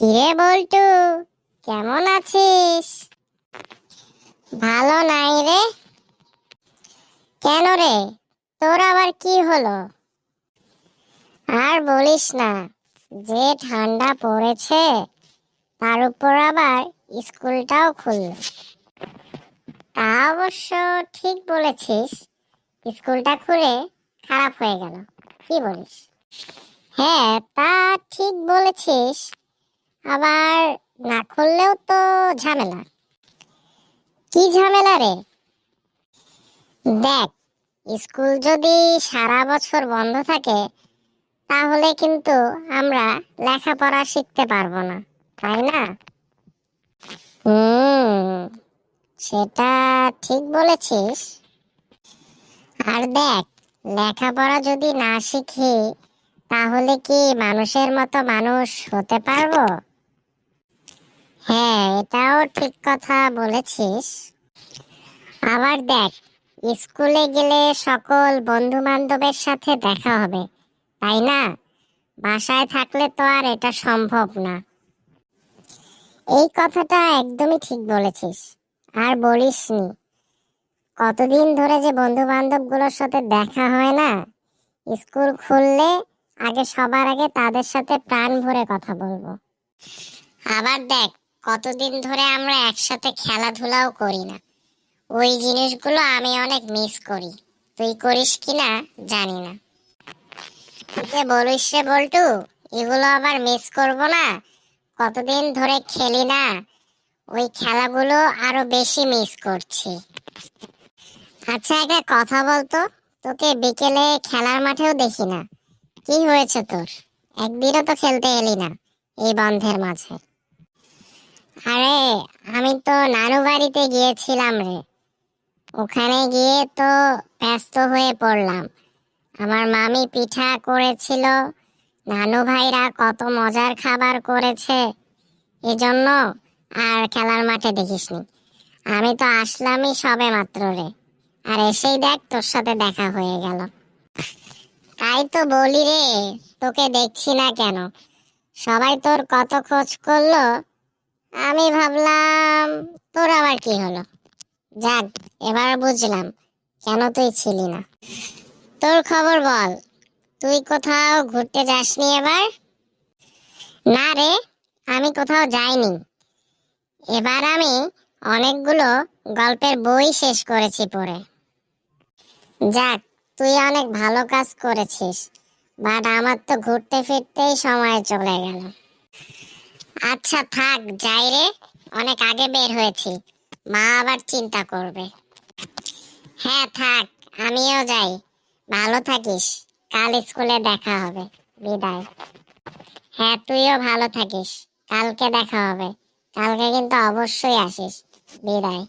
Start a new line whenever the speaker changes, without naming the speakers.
কিরে বল্টু, কেমন আছিস? ভালো নাই রে। কেন রে? তোর আবার কি হলো? আর বলিস না, যে ঠান্ডা পড়েছে, তার উপর আবার স্কুলটাও খুলল। তা অবশ্য ঠিক বলেছিস, স্কুলটা খুলে খারাপ হয়ে গেল। কি বলিস? হ্যাঁ তা ঠিক বলেছিস আবার না খুললেও তো ঝামেলা। কি ঝামেলা রে? দেখ, স্কুল যদি সারা বছর বন্ধ থাকে, তাহলে কিন্তু আমরা লেখাপড়া শিখতে পারব না, তাই না? হুম, সেটা ঠিক বলেছিস। আর দেখ, লেখাপড়া যদি না শিখি, তাহলে কি মানুষের মতো মানুষ হতে পারব? হ্যাঁ এটাও ঠিক কথা বলেছিস। আবার দেখ, স্কুলে গেলে সকল বন্ধু বান্ধবের সাথে দেখা হবে, তাই না? বাসায় থাকলে তো আর এটা সম্ভব না। এই কথাটা একদমই ঠিক বলেছিস, আর বলিসনি। কতদিন ধরে যে বন্ধু বান্ধবগুলোর সাথে দেখা হয় না, স্কুল খুললে আগে সবার আগে তাদের সাথে প্রাণ ভরে কথা বলব। আবার দেখ কতদিন ধরে আমরা একসাথে খেলাধুলাও করি না। ওই জিনিসগুলো আমি অনেক মিস করি। তুই করিস কিনা জানি না। যে বলিস রে বল্টু, এগুলো আবার মিস করব না। কতদিন ধরে খেলি না, ওই খেলাগুলো আরও বেশি মিস করছি। আচ্ছা একটা কথা বলতো, তোকে বিকেলে খেলার মাঠেও দেখি না। কি হয়েছে তোর? একদিনও তো খেলতে এলি না, এই বন্ধের মাঝে। আরে, আমি তো নানু বাড়িতে গিয়েছিলাম রে। ওখানে গিয়ে তো ব্যস্ত হয়ে পড়লাম। আমার মামি পিঠা করেছিল, নানু ভাইরা কত মজার খাবার করেছে। এজন্য আর খেলার মাঠে দেখিসনি। আমি তো আসলামই সবে মাত্র রে। আর এসেই দেখ তোর সাথে দেখা হয়ে গেল। তাই তো বলি রে, তোকে দেখছি না কেন। সবাই তোর কত খোঁজ করল আমি ভাবলাম, তোর আবার কি হলো? যাক, এবার বুঝলাম কেন তুই ছিলি না। তোর খবর বল, তুই কোথাও ঘুরতে যাসনি এবার? না রে, আমি কোথাও যাইনি। এবার আমি অনেকগুলো গল্পের বই শেষ করেছি পড়ে। যাক, তুই অনেক ভালো কাজ করেছিস, বাট আমার তো ঘুরতে ফিরতেই সময় চলে গেল। আচ্ছা থাক, যাই রে। অনেক আগে বের হয়েছি। মা আবার চিন্তা করবে। হ্যাঁ থাক, আমিও যাই। ভালো থাকিস। কাল স্কুলে দেখা হবে। বিদায়। হ্যাঁ তুইও ভালো থাকিস। কালকে দেখা হবে। কালকে কিন্তু অবশ্যই আসিস। বিদায়।